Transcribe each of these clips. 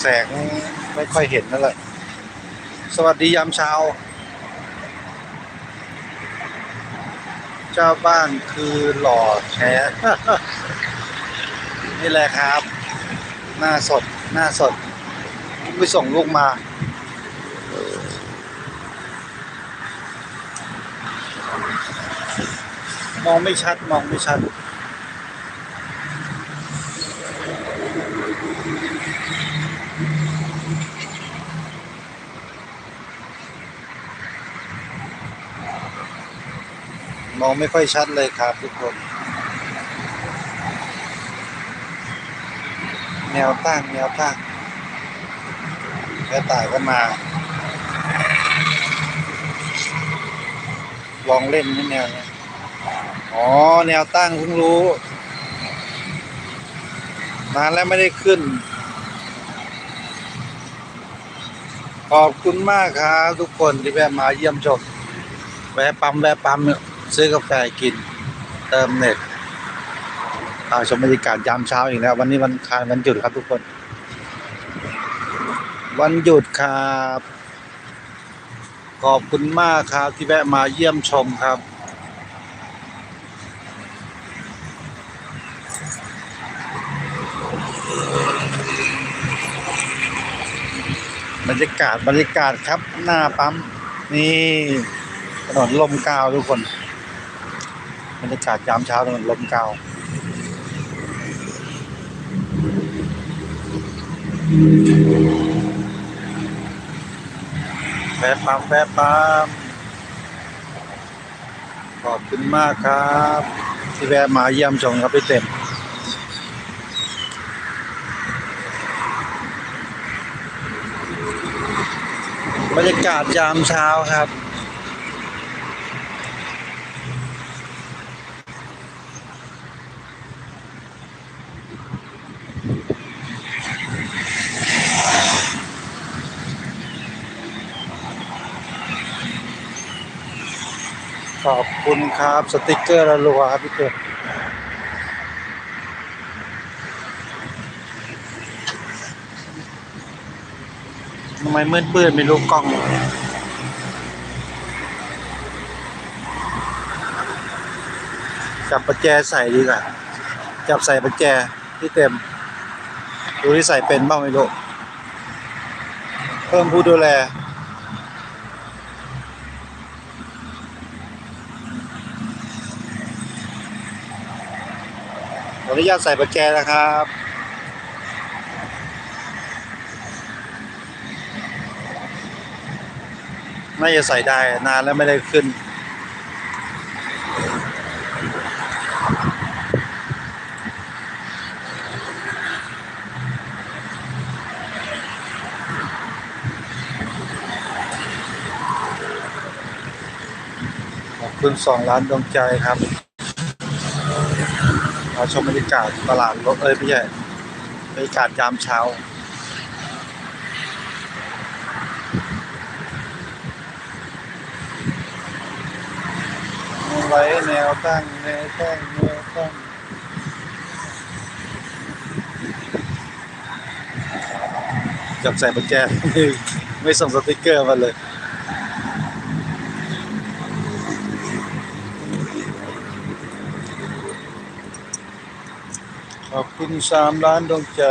แสงไม่ค่อยเห็นนั่นแหละ สวัสดียามเช้า เจ้าบ้านคือหล่อแท้นี่แหละครับ หน้าสด หน้าสดไปส่งลูกมามองไม่ชัด มองไม่ชัด มองไม่ค่อยชัดเลยครับทุกคน แนวตั้งแนวตั้งแล้วต่ายก็มา ลองเล่นนี่แนวเนี้ยอ๋อ แนวตั้งเพิ่งรู้นานแล้วไม่ได้ขึ้น ขอบคุณมากครับทุกคนที่แวะมาเยี่ยมชม แวะปั๊มแวะปั๊มเนี่ย ซื้อกาแฟกิน เติมเน็ตอาชมบรรยากาศยามเช้าอีกแล้ว วันนี้วันคารวันหยุดครับทุกคน วันหยุดครับ ขอบคุณมากครับที่แวะมาเยี่ยมชมครับบรรยากาศบรรยากาศครับ หน้าปั๊ม นี่ถนนลมกาวทุกคน บรรยากาศยามเช้าถนนลมเก่าแวะปั๊มแวะปั๊มขอบคุณมากครับ ที่แวะมาเยี่ยมชมครับพี่เต็มบรรยากาศยามเช้าครับ ขอบคุณครับ สติกเกอร์ละลัวครับพี่เกิดทำไมมืดเปืดไม่รู้กล้องจับประแจใส่ดีกว่าจับใส่ประแจที่เต็ม ดูที่ใส่เป็นบ้างไม่รู้ เพิ่มผู้ดูแล อนุญาตใส่ประแจนะครับน่าจะใส่ได้นานแล้วไม่ได้ขึ้น ขอบคุณสองล้านดวงใจครับ มาชมบรรยากาศตลาดรถเอ้ยไม่ใช่บรรยากาศยามเช้า ไว้แนวตั้งแนวตั้งแนวตั้งจับใส่ประแจไม่ส่งสติกเกอร์มาเลย ขอบคุณสามล้านดวงใจ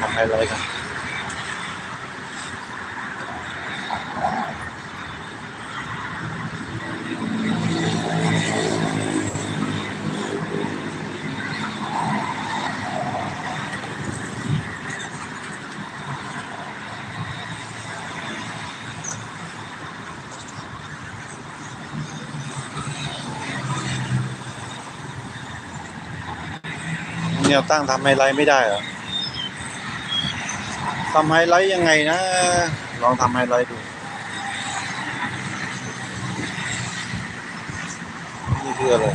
ทำไฮไลท์กัน แนวตั้งทำไฮไลท์ไม่ได้เหรอทำไฮไลท์ยังไงนะ ลองทำไฮไลท์ดู นี่คืออะไร